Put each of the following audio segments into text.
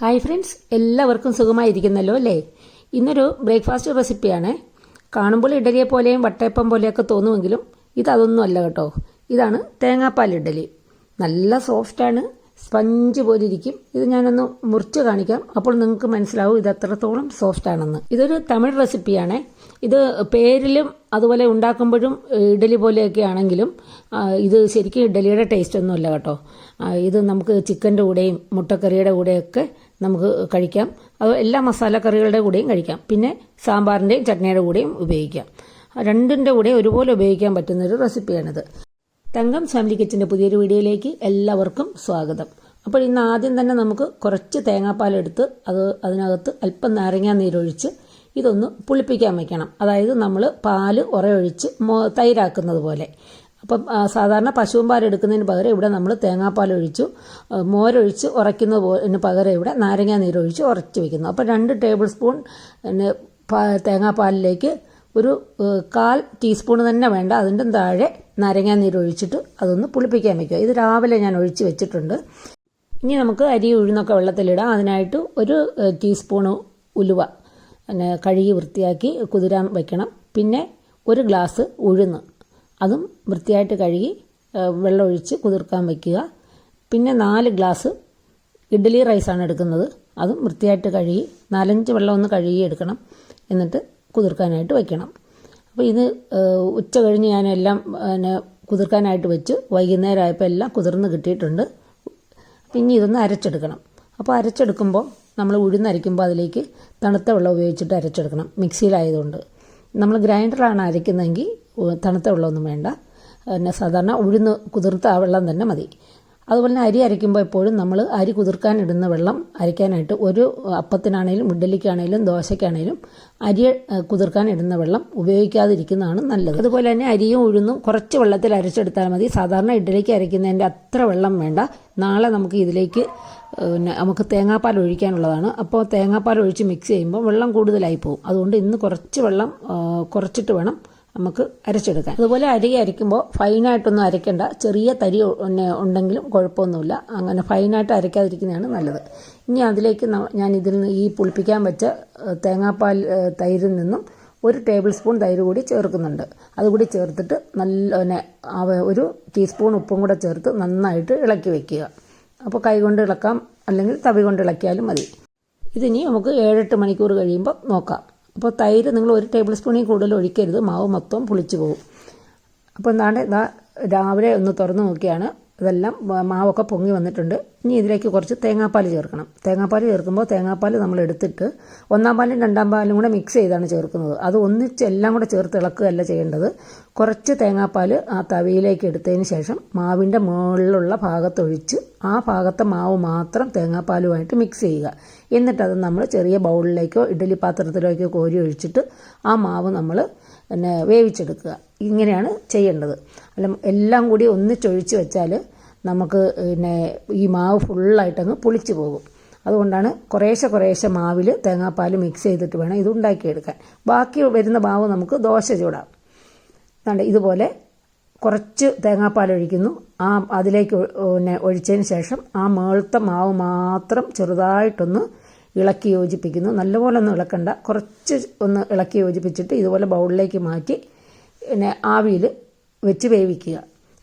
Hi friends എല്ലാവർക്കും സുഖമായിരിക്കുന്നല്ലോ അല്ലേ? ഇന്നൊരു ബ്രേക്ക്ഫാസ്റ്റ് റെസിപ്പിയാണ് കാണുമ്പോൾ ഇഡലിയെ പോലെയും വട്ടയപ്പം പോലെയൊക്കെ തോന്നുമെങ്കിലും ഇതതൊന്നും അല്ല കേട്ടോ. ഇതാണ് തേങ്ങാപ്പാൽ ഇഡലി. നല്ല സോഫ്റ്റാണ് സ്പഞ്ച് പോലെ ഇരിക്കും. ഇത് ഞാനൊന്ന് മുറിച്ച് കാണിക്കാം. അപ്പോൾ നിങ്ങൾക്ക് മനസ്സിലാവും ഇത് എത്രത്തോളം സോഫ്റ്റാണെന്ന് ഇതൊരു തമിഴ് റെസിപ്പിയാണ് ഇത് പേരിലും അതുപോലെ ഉണ്ടാക്കുമ്പോഴും ഇഡലി പോലെയൊക്കെ ആണെങ്കിലും ഇത് ശരിക്കും ഇഡലിയുടെ ടേസ്റ്റ് ഒന്നുമല്ല കേട്ടോ. ഇത് നമുക്ക് ചിക്കന്റെ കൂടെയും മുട്ടക്കറിയുടെ കൂടെയൊക്കെ നമുക്ക് കഴിക്കാം. അത് എല്ലാ മസാലക്കറികളുടെ കൂടെയും കഴിക്കാം. പിന്നെ സാമ്പാറിന്റെയും ചട്നിയുടെ കൂടെയും ഉപയോഗിക്കാം. രണ്ടിന്റെ കൂടെ ഒരുപോലെ ഉപയോഗിക്കാൻ പറ്റുന്നൊരു റെസിപ്പിയാണിത്. തങ്കം ഫാമിലി കിച്ചന്റെ പുതിയൊരു വീഡിയോയിലേക്ക് എല്ലാവർക്കും സ്വാഗതം. അപ്പോൾ ഇന്ന് ആദ്യം തന്നെ നമുക്ക് കുറച്ച് തേങ്ങാപ്പാലെടുത്ത് അത് അതിനകത്ത് അല്പം നാരങ്ങാ നീരൊഴിച്ച് ഇതൊന്ന് പുളിപ്പിക്കാൻ വെക്കണം. അതായത് നമ്മൾ പാൽ ഉറയൊഴിച്ച് തൈരാക്കുന്നത് പോലെ. അപ്പം സാധാരണ പശുവും പാൽ എടുക്കുന്നതിന് പകരം ഇവിടെ നമ്മൾ തേങ്ങാപ്പാൽ ഒഴിച്ചു മോരൊഴിച്ച് ഉറയ്ക്കുന്ന പോലെ പകരം ഇവിടെ നാരങ്ങാ നീരൊഴിച്ച് ഉറച്ച് വയ്ക്കുന്നു അപ്പോൾ രണ്ട് ടേബിൾ സ്പൂൺ തേങ്ങാപ്പാലിലേക്ക് ഒരു കാൽ ടീസ്പൂൺ തന്നെ വേണ്ട. അതിന്റെ താഴെ നാരങ്ങാ നീര് ഒഴിച്ചിട്ട് അതൊന്ന് പുളിപ്പിക്കാൻ വയ്ക്കുക ഇത് രാവിലെ ഞാൻ ഒഴിച്ച് വെച്ചിട്ടുണ്ട്. ഇനി നമുക്ക് അരി ഉഴുന്നൊക്കെ വെള്ളത്തിലിടാം. അതിനായിട്ട് ഒരു ടീസ്പൂണ് ഉലുവ. പിന്നെ കഴുകി വൃത്തിയാക്കി കുതിരാൻ വയ്ക്കണം പിന്നെ ഒരു ഗ്ലാസ് ഉഴുന്ന്. അതും വൃത്തിയായിട്ട് കഴുകി വെള്ളമൊഴിച്ച് കുതിർക്കാൻ വയ്ക്കുക പിന്നെ നാല് ഗ്ലാസ് ഇഡ്ഡലി റൈസാണ് എടുക്കുന്നത്. അതും വൃത്തിയായിട്ട് കഴുകി നാലഞ്ച് വെള്ളം ഒന്ന് കഴുകി എടുക്കണം. എന്നിട്ട് കുതിർക്കാനായിട്ട് വയ്ക്കണം അപ്പോൾ ഇത് ഉച്ച കഴിഞ്ഞ് ഞാനെല്ലാം പിന്നെ കുതിർക്കാനായിട്ട് വെച്ച് വൈകുന്നേരം ആയപ്പോൾ എല്ലാം കുതിർന്ന് കിട്ടിയിട്ടുണ്ട്. പിന്നെ ഇതൊന്ന് അരച്ചെടുക്കണം. അപ്പോൾ അരച്ചെടുക്കുമ്പോൾ നമ്മൾ ഉഴുന്നരയ്ക്കുമ്പോൾ അതിലേക്ക് തണുത്ത വെള്ളം ഉപയോഗിച്ചിട്ട് അരച്ചെടുക്കണം. മിക്സിയിലായതുകൊണ്ട്. നമ്മൾ ഗ്രൈൻഡറിലാണ് അരയ്ക്കുന്നതെങ്കിൽ തണുത്ത വെള്ളമൊന്നും വേണ്ട. പിന്നെ സാധാരണ ഉഴുന്ന് കുതിർത്ത ആ വെള്ളം തന്നെ മതി. അതുപോലെ തന്നെ അരി അരയ്ക്കുമ്പോൾ എപ്പോഴും നമ്മൾ അരി കുതിർക്കാൻ ഇടുന്ന വെള്ളം അരയ്ക്കാനായിട്ട് ഒരു അപ്പത്തിനാണേലും ഇഡ്ഡലിക്കാണേലും ദോശയ്ക്കാണേലും അരി കുതിർക്കാനിടുന്ന വെള്ളം ഉപയോഗിക്കാതിരിക്കുന്നതാണ് നല്ലത്. അതുപോലെ തന്നെ അരിയും ഉഴുന്നും കുറച്ച് വെള്ളത്തിൽ അരച്ചെടുത്താൽ മതി. സാധാരണ ഇഡ്ഡലിക്ക് അരയ്ക്കുന്നതിന്റെ അത്ര വെള്ളം വേണ്ട. നാളെ നമുക്ക് ഇതിലേക്ക് പിന്നെ നമുക്ക് തേങ്ങാപ്പാൽ ഒഴിക്കാനുള്ളതാണ്. അപ്പോൾ തേങ്ങാപ്പാൽ ഒഴിച്ച് മിക്സ് ചെയ്യുമ്പോൾ വെള്ളം കൂടുതലായി പോകും. അതുകൊണ്ട് ഇന്ന് കുറച്ച് വെള്ളം കുറച്ചിട്ട് വേണം. നമുക്ക് അരച്ചെടുക്കാം. അതുപോലെ അരി അരയ്ക്കുമ്പോൾ ഫൈനായിട്ടൊന്നും അരയ്ക്കേണ്ട. ചെറിയ തരി ഉണ്ടെങ്കിലും കുഴപ്പമൊന്നുമില്ല. അങ്ങനെ ഫൈനായിട്ട് അരയ്ക്കാതിരിക്കുന്നതാണ് നല്ലത്. ഇനി അതിലേക്ക് ഞാൻ ഇതിൽ നിന്ന് ഈ പുളിപ്പിക്കാൻ വെച്ച തേങ്ങാപ്പാൽ തൈരിൽ നിന്നും ഒരു ടേബിൾ സ്പൂൺ തൈര് കൂടി ചേർക്കുന്നുണ്ട്. അതുകൂടി ചേർത്തിട്ട് നല്ല ഒരു ടീസ്പൂൺ ഉപ്പും കൂടെ ചേർത്ത് നന്നായിട്ട് ഇളക്കി വെക്കുക. അപ്പോൾ കൈ കൊണ്ട് ഇളക്കാം. അല്ലെങ്കിൽ തവി കൊണ്ട് ഇളക്കിയാലും മതി. ഇതിനി നമുക്ക് ഏഴെട്ട് മണിക്കൂർ കഴിയുമ്പോൾ നോക്കാം. അപ്പോൾ തൈര് നിങ്ങൾ ഒരു ടേബിൾ സ്പൂണിൽ കൂടുതൽ ഒഴിക്കരുത്. മാവ് മൊത്തം പുളിച്ചു പോകും. അപ്പോൾ എന്താണ് ഇതാ രാവിലെ ഒന്ന് തുറന്ന് നോക്കിയാണ്. ഇതെല്ലാം മാവൊക്കെ പൊങ്ങി വന്നിട്ടുണ്ട്. ഇനി ഇതിലേക്ക് കുറച്ച് തേങ്ങാപ്പാൽ ചേർക്കണം. തേങ്ങാപ്പാൽ ചേർക്കുമ്പോൾ തേങ്ങാപ്പാൽ നമ്മൾ എടുത്തിട്ട് ഒന്നാം പാലും രണ്ടാം പാലും കൂടെ മിക്സ് ചെയ്താണ് ചേർക്കുന്നത്. അത് ഒന്നിച്ച് എല്ലാം കൂടെ ചേർത്ത് ഇളക്കുകയല്ല ചെയ്യേണ്ടത്. കുറച്ച് തേങ്ങാപ്പാൽ ആ തവിയിലേക്ക് എടുത്തതിന് ശേഷം മാവിന്റെ മുകളിലുള്ള ഭാഗത്തൊഴിച്ച് ആ ഭാഗത്തെ മാവ് മാത്രം തേങ്ങാപ്പാലുമായിട്ട് മിക്സ് ചെയ്യുക. എന്നിട്ടത് നമ്മൾ ചെറിയ ബൗളിലേക്കോ ഇഡ്ഡലി പാത്രത്തിലേക്കോ കോരി ഒഴിച്ചിട്ട് ആ മാവ് നമ്മൾ പിന്നെ വേവിച്ചെടുക്കുക. ഇങ്ങനെയാണ് ചെയ്യേണ്ടത്. അല്ല എല്ലാം കൂടി ഒന്നിച്ചൊഴിച്ച് വെച്ചാൽ നമുക്ക് പിന്നെ ഈ മാവ് ഫുള്ളായിട്ടങ്ങ് പുളിച്ചു പോകും. അതുകൊണ്ടാണ് കുറേശ്ശെ കുറേശ്ശെ മാവിൽ തേങ്ങാപ്പാൽ മിക്സ് ചെയ്തിട്ട് വേണം ഇത് ഉണ്ടാക്കിയെടുക്കാൻ. ബാക്കി വരുന്ന മാവ് നമുക്ക് ദോശ ചൂടാം കണ്ട് ഇതുപോലെ കുറച്ച് തേങ്ങാപ്പാൽ ഒഴിക്കുന്നു. ആ അതിലേക്ക് പിന്നെ ഒഴിച്ചതിന് ശേഷം ആ മേളത്ത മാവ് മാത്രം ചെറുതായിട്ടൊന്ന് ഇളക്കി യോജിപ്പിക്കുന്നു. നല്ലപോലെ ഒന്ന് ഇളക്കണ്ട. കുറച്ച് ഒന്ന് ഇളക്കി യോജിപ്പിച്ചിട്ട് ഇതുപോലെ ബൗളിലേക്ക് മാറ്റി പിന്നെ ആവിയിൽ വെച്ച് വേവിക്കുക.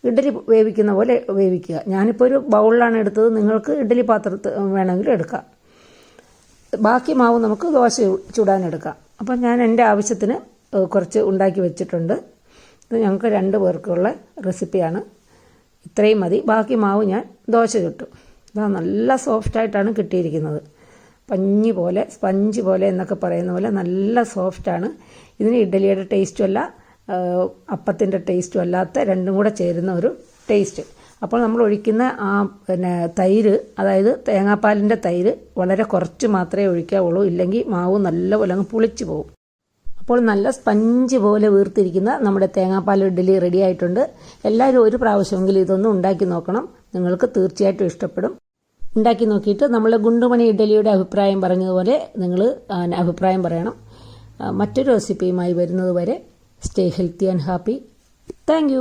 ഇഡ്ഡലി വേവിക്കുന്ന പോലെ വേവിക്കുക. ഞാനിപ്പോൾ ഒരു ബൗളിലാണ് എടുത്തത്. നിങ്ങൾക്ക് ഇഡ്ഡലി പാത്രത്തിൽ വേണമെങ്കിൽ എടുക്കാം. ബാക്കി മാവ് നമുക്ക് ദോശ ചുടാനെടുക്കാം അപ്പം ഞാൻ എന്റെ ആവശ്യത്തിന് കുറച്ച് ഉണ്ടാക്കി വെച്ചിട്ടുണ്ട്. ഇത് ഞങ്ങൾക്ക് രണ്ട് പേർക്കുള്ള റെസിപ്പിയാണ്. ഇത്രയും മതി. ബാക്കി മാവ് ഞാൻ ദോശ ചുട്ടു. ഇതാ നല്ല സോഫ്റ്റായിട്ടാണ് കിട്ടിയിരിക്കുന്നത്. പഞ്ഞി പോലെ സ്പഞ്ച് പോലെ എന്നൊക്കെ പറയുന്ന പോലെ നല്ല സോഫ്റ്റാണ് ഇതിന് ഇഡ്ഡലിയുടെ ടേസ്റ്റും അല്ല അപ്പത്തിന്റെ ടേസ്റ്റും അല്ലാത്ത രണ്ടും കൂടെ ചേരുന്ന ഒരു ടേസ്റ്റ് അപ്പോൾ നമ്മൾ ഒഴിക്കുന്ന ആ പിന്നെ തൈര് അതായത് തേങ്ങാപ്പാലിന്റെ തൈര് വളരെ കുറച്ച് മാത്രമേ ഒഴിക്കാവുള്ളൂ. ഇല്ലെങ്കിൽ മാവ് നല്ലപോലെ അങ്ങ് പുളിച്ചു പോകും. അപ്പോൾ നല്ല സ്പഞ്ച് പോലെ വീർത്തിരിക്കുന്ന നമ്മുടെ തേങ്ങാപ്പാൽ ഇഡ്ഡലി റെഡി ആയിട്ടുണ്ട്. എല്ലാവരും ഒരു പ്രാവശ്യമെങ്കിലും ഇതൊന്നും ഉണ്ടാക്കി നോക്കണം. നിങ്ങൾക്ക് തീർച്ചയായിട്ടും ഇഷ്ടപ്പെടും. ഉണ്ടാക്കി നോക്കിയിട്ട് നമ്മൾ ഗുണ്ടുമണി ഇഡ്ഡലിയുടെ അഭിപ്രായം പറഞ്ഞതുപോലെ നിങ്ങൾ അഭിപ്രായം പറയണം. മറ്റൊരു റെസിപ്പിയുമായി വരുന്നത് വരെ stay healthy and happy thank